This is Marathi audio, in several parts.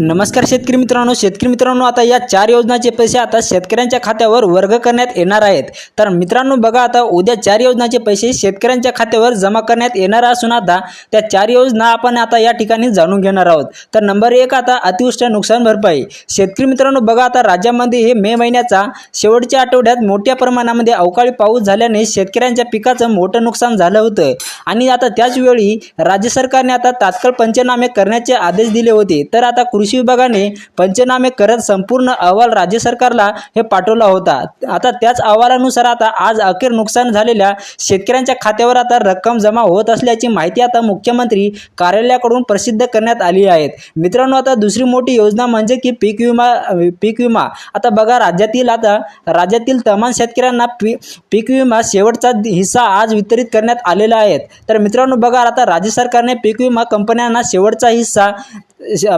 नमस्कार शेतकरी मित्रांनो शेतकरी मित्रांनो आता या चार योजनाचे पैसे आता शेतकऱ्यांच्या खात्यावर वर्ग करण्यात येणार आहेत. तर मित्रांनो बघा आता उद्या चार योजनाचे पैसे शेतकऱ्यांच्या खात्यावर जमा करण्यात येणार असून आता त्या चार योजना आपण आता या ठिकाणी जाणून घेणार आहोत. तर नंबर एक आता अतिवृष्ट नुकसान भरपाई. शेतकरी मित्रांनो बघा आता राज्यामध्ये हे मे महिन्याचा शेवटच्या आठवड्यात मोठ्या प्रमाणामध्ये अवकाळी पाऊस झाल्याने शेतकऱ्यांच्या पिकाचं मोठं नुकसान झालं होतं. आणि आता त्याचवेळी राज्य सरकारने आता तात्काळ पंचनामे करण्याचे आदेश दिले होते. तर आता कृषी विभागाने पंचनामे करत संपूर्ण अहवाल राज्य सरकारला हे पाठवला होता. आता त्याच अहवालानुसार आता आज अखेर नुकसान झालेल्या शेतकऱ्यांच्या खात्यावर आता रक्कम जमा होत असल्याची माहिती आता मुख्यमंत्री कार्यालयाकडून प्रसिद्ध करण्यात आली आहेत मित्रांनो आता दुसरी मोठी योजना म्हणजे की पीक विमा पीक विमा. आता बघा राज्यातील आता राज्यातील तमाम शेतकऱ्यांना पी पीक विमा शेवटचा हिस्सा आज वितरित करण्यात आलेला आहे. तर मित्रांनो बघा आता राज्य सरकारने पीक विमा कंपन्यांना शेवटचा हिस्सा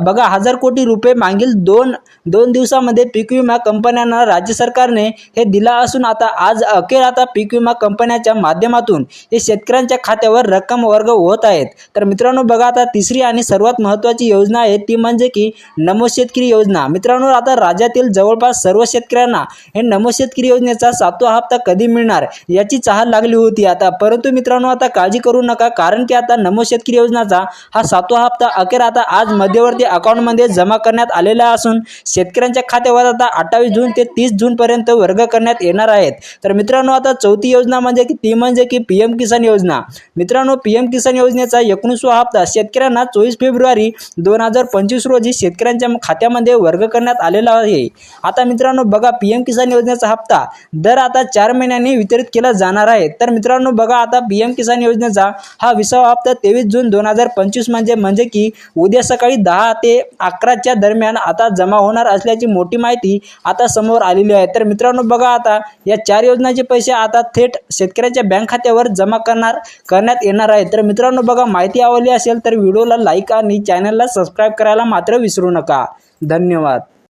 बघा हजार कोटी रुपये मागील दोन दोन दिवसामध्ये पीक विमा कंपन्यांना राज्य सरकारने हे दिला असून आता आज अखेर आता पीक विमा कंपन्याच्या माध्यमातून हे शेतकऱ्यांच्या खात्यावर रक्कम वर्ग होत आहेत. तर मित्रांनो बघा आता तिसरी आणि सर्वात महत्त्वाची योजना आहे ती म्हणजे की नमो शेतकरी योजना. मित्रांनो आता राज्यातील जवळपास सर्व शेतकऱ्यांना हे नमो शेतकरी योजनेचा सातवा हप्ता कधी मिळणार याची चाहल लागली होती आता. परंतु मित्रांनो आता काळजी करू नका कारण की आता नमो शेतकरी योजनाचा हा सातवा हप्ता अखेर आता आज मध्यवर्ती अकाउंटमध्ये जमा करण्यात आलेला असून शेतकऱ्यांच्या खात्यावर आता अठ्ठावीस जून ते तीस जूनपर्यंत वर्ग करण्यात येणार आहेत. तर मित्रांनो आता चौथी योजना म्हणजे की ती म्हणजे की पी एम किसान योजना. मित्रांनो पी एम किसान योजनेचा एकोणीसवा हप्ता शेतकऱ्यांना चोवीस फेब्रुवारी दोन हजार पंचवीस रोजी शेतकऱ्यांच्या खात्यामध्ये वर्ग करण्यात आलेला आहे. आता मित्रांनो बघा पी एम किसान योजनेचा हप्ता दर आता चार महिन्यांनी वितरित केला जाणार आहे. तर मित्रांनो बघा आता पी एम किसान योजनेचा हा विसावा हप्ता तेवीस जून दोन हजार पंचवीस म्हणजे म्हणजे की उद्या सकाळी दहा ते अकराच्या दरम्यान आता जमा होणार असल्याची मोठी माहिती आता समोर आलेली आहे. तर मित्रांनो बघा आता या चार योजनाचे पैसे आता थेट शेतकऱ्याच्या बँक खात्यावर जमा करणार करण्यात येणार आहे. तर मित्रांनो बघा माहिती आवडली असेल तर व्हिडिओला लाईक आणि चॅनलला सबस्क्राईब करायला मात्र विसरू नका. धन्यवाद.